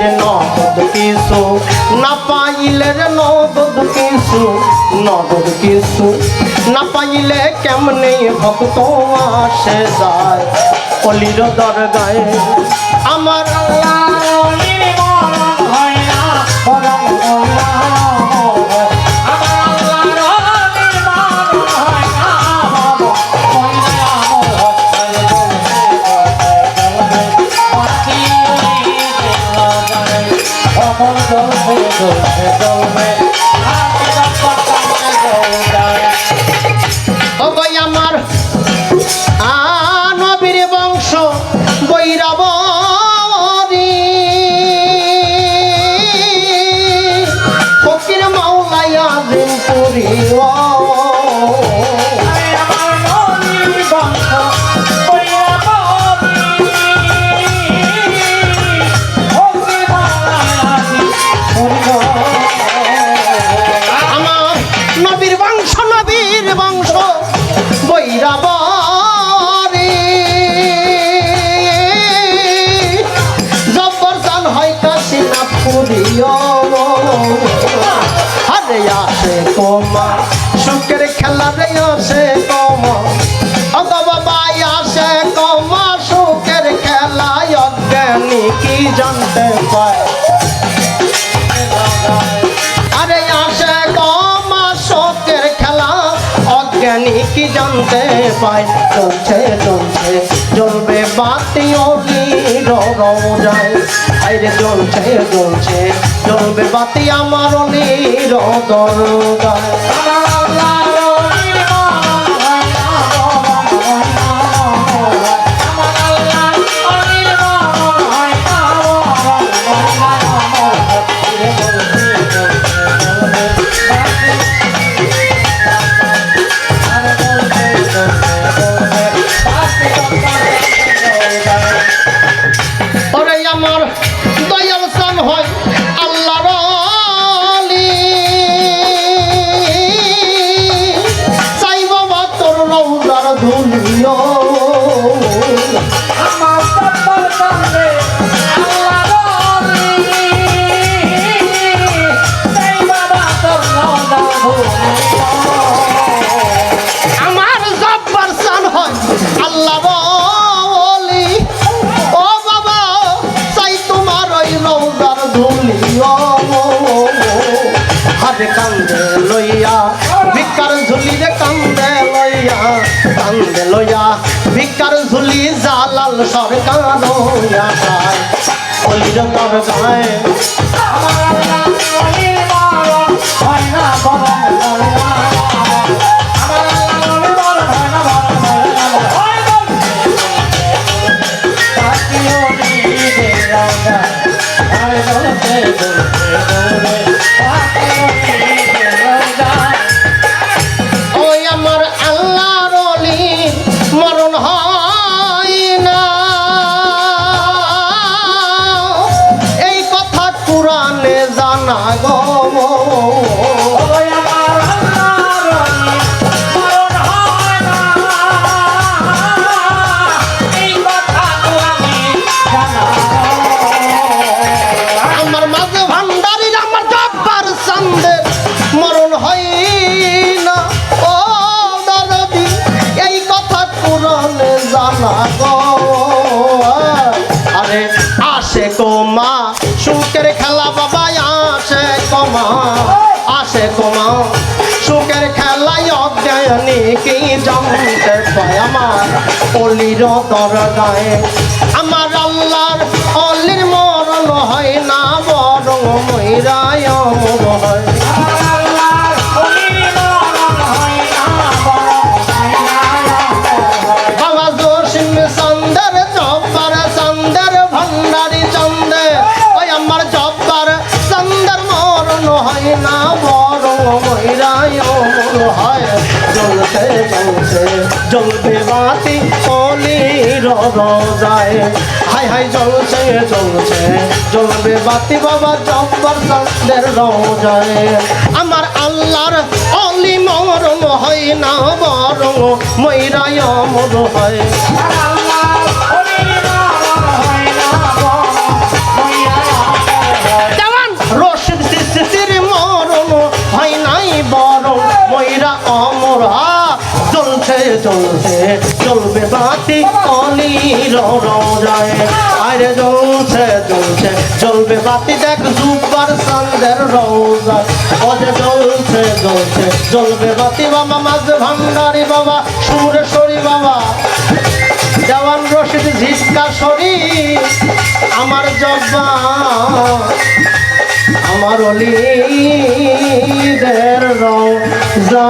হাইরে নগদ কিছু। না পাইলে রে নগদ কিছু নগদ কিছু। না পাইলে কেমনে ভক্ত আসে যায় কলির দরগায়? আমার আল্লাহর পুরিও আরে আসে কমা সুখের খেলা রে আসে কমা অগ বাবা আসে কমা সুখের খেলা অজ্ঞানী কি জানতে পায় আরে আসে কমা শোকের খেলা অজ্ঞানী কি জানতে পায় চলছে চলছে জ্বলবে বাতি অগ্নি যায় আরে জ্বলছে জ্বলছে জ্বলবে বাতি আমার অনির দরগায়। হাতে কান্দে লইয়া, ভিক্ষার ঝুলি রে কান্দে লইয়া কান্দে লইয়া, ভিক্ষার ঝুলি জালাল সরকার লইয়া যায়। অলির তর না। গো। আরে আসে কোমা সুখের খেলা বাবা আসে কমা সুখের খেলায় অজ্ঞানী কি জমতে আমার অলির দরগায় আমার অলির রোজায় হাই হাই, জ্বলছে জ্বলছে, জ্বলবে বাতি বাবা জব্বর চন্দ্রের রোজায়। আমার আল্লাহর অলি মরম হয় না বরং ময়রায় মর হয়। জ্বলছে জ্বলবে বাতি অলির রোজায়। আরে জ্বলছে জ্বলছে জ্বলবে বাতি, দেখ জুব্বার সান্দের রোজায় অজে জ্বলছে জ্বলছে জ্বলবে বাতি, বাবা, মাঝ ভান্ডারি বাবা সুরেশ্বরী বাবা। দেওয়ান রশিদ ঝিটকা সরি, আমার জব্বা আমার অলিদের রোজা।